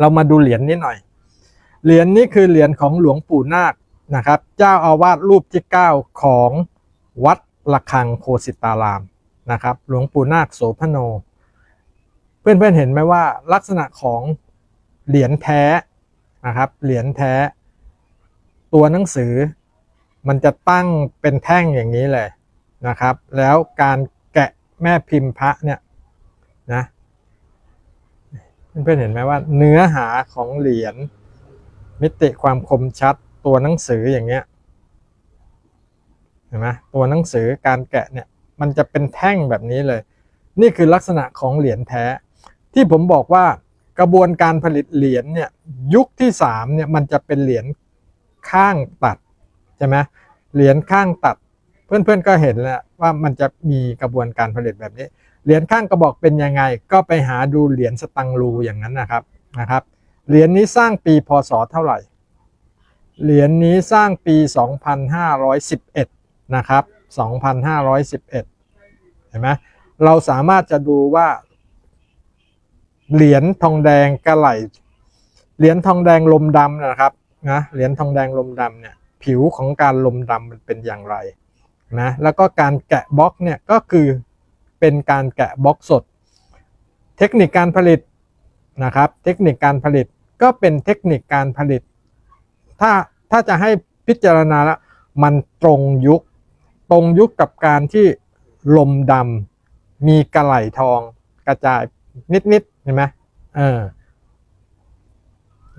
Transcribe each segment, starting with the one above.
เรามาดูเหรียญนี้หน่อย เหรียญนี้คือเหรียญของหลวงปู่นาคนะครับ เจ้าอาวาสรูปที่เก้าของวัดระฆังโคสิตารามนะครับ หลวงปู่นาคโสพโน เพื่อนๆเห็นไหมว่าลักษณะของเหรียญแท้นะครับ เหรียญแท้ ตัวหนังสือมันจะตั้งเป็นแท่งอย่างนี้เลยนะครับ แล้วการแกะแม่พิมพ์พระเนี่ยนะ เพื่อนๆเห็นไหมว่า เนื้อหาของเหรียญมิติความคมชัดตัวหนังสืออย่างเงี้ยเห็นไหมตัวหนังสือการแกะเนี่ยมันจะเป็นแท่งแบบนี้เลย นี่คือลักษณะของเหรียญแท้ ที่ผมบอกว่ากระบวนการผลิตเหรียญเนี่ยยุคที่สามเนี่ยมันจะเป็นเหรียญข้างตัดใช่ไหมเหรียญข้างตัด เพื่อนๆก็เห็นแล้วว่ามันจะมีกระบวนการผลิตแบบนี้ เหรียญข้างกระบอกเป็นยังไง ก็ไปหาดูเหรียญสตังรูอย่างนั้นนะครับนะครับเหรียญนี้สร้างปีพศเท่าไหร่ เหรียญนี้สร้างปี 2511 นะครับ 2511 เห็นไหมเราสามารถจะดูว่า เหรียญทองแดงกระไหลเหรียญทองแดงลมดำนะครับนะเหรียญทองแดงลมดำเนี่ยผิวของการลมดำมันเป็นอย่างไรนะแล้วก็การแกะบล็อกเนี่ยก็คือ เป็นการแกะบล็อกสด เทคนิคการผลิตนะครับ เทคนิคการผลิตก็เป็นเทคนิคการผลิต ถ้าถ้าจะให้พิจารณาล้วมันตรงยุค ตรงยุคกับการที่ลมดำมีกระไหลทองกระจายนิดๆเห็นไหมเออ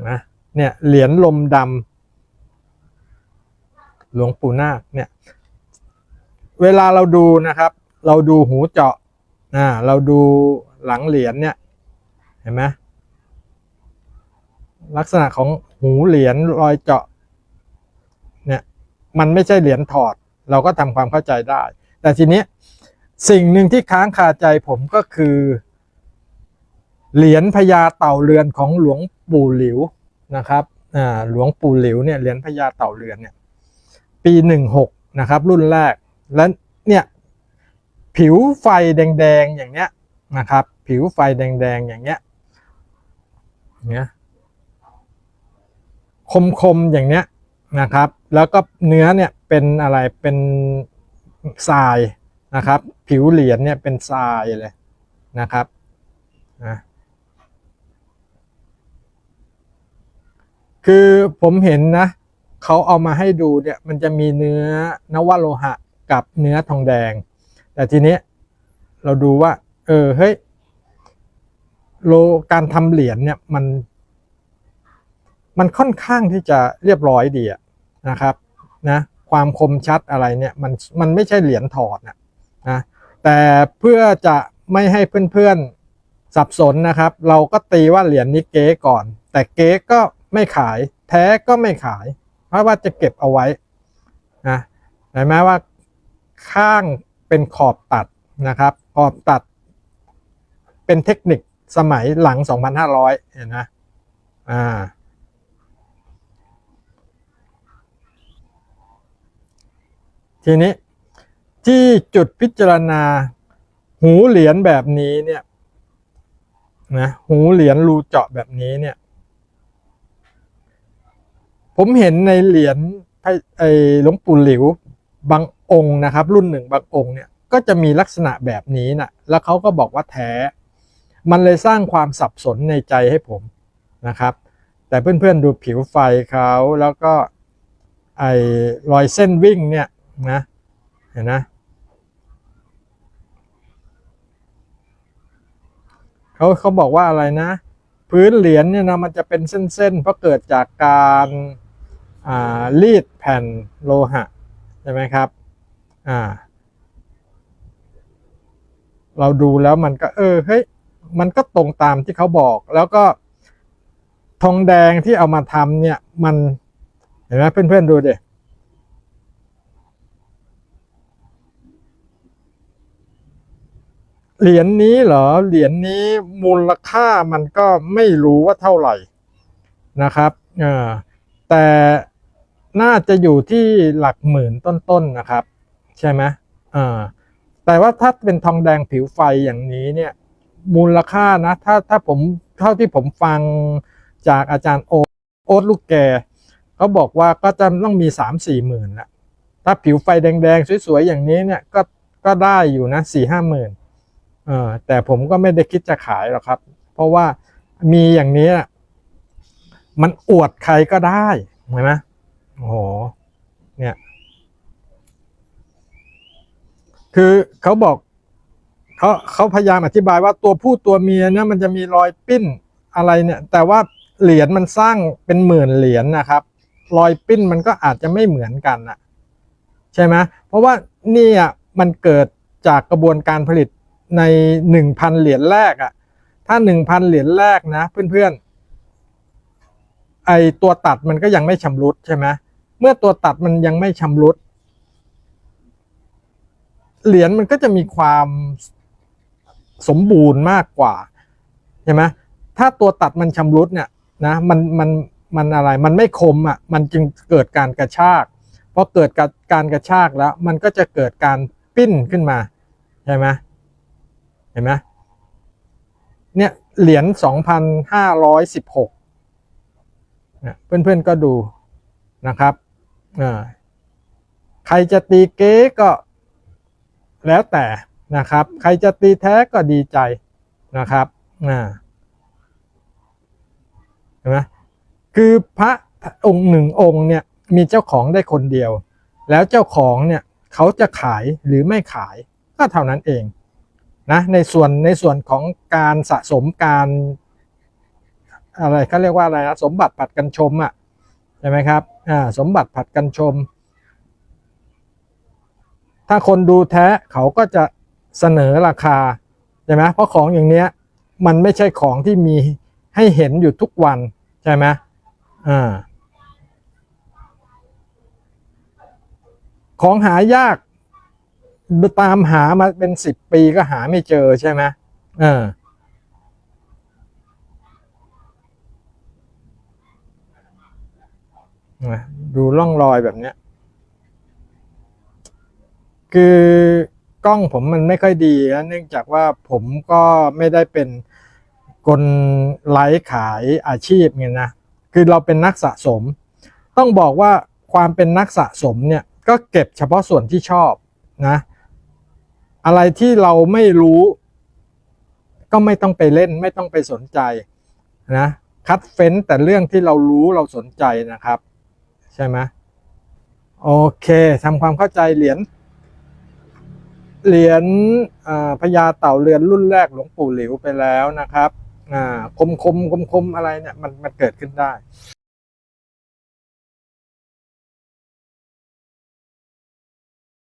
นะเนี่ยเหรียญลมดำหลวงปู่นาคเนี่ยเวลาเราดูนะครับ เราดูหูเจาะอ่าเราดูหลังเหรียญเนี่ย เห็นไหมลักษณะของหูเหรียญรอยเจาะ เนี่ย มันไม่ใช่เหรียญถอด เราก็ทำความเข้าใจได้ แต่ทีนี้สิ่งหนึ่งที่ค้างคาใจผมก็คือ เหรียญพญาเต่าเรือนของหลวงปู่หลิวนะครับอ่าหลวงปู่หลิวเนี่ยเหรียญพญาเต่าเรือนเนี่ย ปีหนึ่งหกนะครับ รุ่นแรกแล้วเนี่ย ผิวไฟแดงๆอย่างเนี้ยนะครับ ผิวไฟแดงๆอย่างเนี้ยเนี้ยคมๆอย่างเนี้ยนะครับ แล้วก็เนื้อเนี่ยเป็นอะไรเป็นทรายนะครับ ผิวเหรียญเนี่ยเป็นทรายเลยนะครับนะคือผมเห็นนะเขาเอามาให้ดูเนี่ยมันจะมีเนื้อนวโลหะกับเนื้อทองแดง แต่ทีนี้เราดูว่า เออเฮ้ยโลการทำเหรียญเนี่ยมัน มันค่อนข้างที่จะเรียบร้อยดีนะครับนะความคมชัดอะไรเนี่ยมันมันไม่ใช่เหรียญถอดนะนะแต่เพื่อจะไม่ให้เพื่อนๆสับสนนะครับ เราก็ตีว่าเหรียญนี้เก๊ก่อน แต่เก๊ก็ไม่ขาย แท้ก็ไม่ขาย เพราะว่าจะเก็บเอาไว้นะเห็นไหมว่าข้าง เป็นขอบตัดนะครับขอบตัด เป็นเทคนิคสมัยหลัง 2,500 เห็นไหมอ่าทีนี้ที่จุดพิจารณาหูเหรียญแบบนี้เนี่ยนะหูเหรียญรูเจาะแบบนี้เนี่ย ผมเห็นในเหรียญไอ้ไอ้หลวงปู่หลิว บางองค์นะครับ รุ่นหนึ่งบางองค์เนี่ยก็จะมีลักษณะแบบนี้นะแล้วเขาก็บอกว่าแท้ มันเลยสร้างความสับสนในใจให้ผมนะครับ แต่เพื่อนๆดูผิวไฟเขาแล้วก็ไอรอยเส้นวิ่งเนี่ยนะเห็นนะเขาเขาบอกว่าอะไรนะ พื้นเหรียญเนี่ยนะมันจะเป็นเส้นๆเพราะเกิดจากการรีดแผ่นโลหะ ใช่ไหมครับอ่าเราดูแล้วมันก็ เออเฮ้ยมันก็ตรงตามที่เขาบอก แล้วก็ทองแดงที่เอามาทำเนี่ย มันเห็นไหมเพื่อนๆดูดิเหรียญนี้เหรอเหรียญนี้มูลค่ามันก็ไม่รู้ว่าเท่าไหร่นะครับเออแต่ น่าจะอยู่ที่หลักหมื่นต้นๆนนะครับ ใช่ไหมเออแต่ว่าถ้าเป็นทองแดงผิวไฟอย่างนี้เนี่ยมูลค่านะถ้าถ้าผมเท่าที่ผมฟังจากอาจารย์โอโอ๊ตลูกแกเขาบอกว่าก็จะต้องมีสามสี่หมื่นละถ้าผิวไฟแดงๆ สวยๆ อย่างนี้เนี่ยก็ก็ได้อยู่นะสี่ห้าหมื่นเออแต่ผมก็ไม่ได้คิดจะขายหรอกครับ เพราะว่ามีอย่างนี้มันอวดใครก็ได้เห็นไหม โอ้โห เนี่ย คือเขาบอกเขาเขาพยายามอธิบายว่าตัวผู้ตัวเมียเนี่ยมันจะมีรอยปิ้นอะไรเนี่ย แต่ว่าเหรียญมันสร้างเป็นหมื่นเหรียญนะครับ รอยปิ้นมันก็อาจจะไม่เหมือนกันนะใช่ไหมเพราะว่านี่อะมันเกิดจากกระบวนการผลิตในหนึ่งพันเหรียญแรกอะ ถ้าหนึ่งพันเหรียญแรกนะเพื่อนๆไอตัวตัดมันก็ยังไม่ชำรุดใช่ไหม เมื่อตัวตัดมันยังไม่ชำรุด เหรียญมันก็จะมีความสมบูรณ์มากกว่าใช่ไหมถ้าตัวตัดมันชำรุดเนี่ยนะมันมันมันอะไรมันไม่คมอะมันจึงเกิดการกระชากพอเกิดการกระชากแล้ว มันก็จะเกิดการปิ้นขึ้นมาใช่ไหมเห็นไหมเนี่ยเหรียญ2,516เนี่ยเพื่อนๆก็ดูนะครับ ใครจะตีเก๊ก็แล้วแต่นะครับ ใครจะตีแท้ก็ดีใจนะครับอ่าเห็นไหมคือพระองค์หนึ่งองค์เนี่ยมีเจ้าของได้คนเดียว แล้วเจ้าของเนี่ยเขาจะขายหรือไม่ขายก็เท่านั้นเองนะในส่วนในส่วนของการสะสมการอะไรเขาเรียกว่าอะไรนะสมบัติผัดกันชมอะใช่ไหมครับ อ่าสมบัติผัดกันชม ถ้าคนดูแท้เขาก็จะเสนอราคาใช่ไหมเพราะของอย่างเนี้ยมันไม่ใช่ของที่มีให้เห็นอยู่ทุกวันใช่ไหมอ่าของหายากตามหามาเป็นสิบปีก็หาไม่เจอใช่ไหมเออนะ ดูร่องรอยแบบเนี้ย คือกล้องผมมันไม่ค่อยดีนะเนื่องจากว่าผมก็ไม่ได้เป็นคนไลฟ์ขายอาชีพไงนะคือเราเป็นนักสะสม ต้องบอกว่าความเป็นนักสะสมเนี่ยก็เก็บเฉพาะส่วนที่ชอบนะอะไรที่เราไม่รู้ ก็ไม่ต้องไปเล่นไม่ต้องไปสนใจนะคัดเฟ้นแต่เรื่องที่เรารู้เราสนใจนะครับ ใช่ไหมโอเคทำความเข้าใจเหรียญเหรียญพญาเต่าเรือนรุ่นแรกหลวงปู่หลิวไปแล้วนะครับอ่าคมคมคมคมอะไรเนี่ยมันมันเกิดขึ้นได้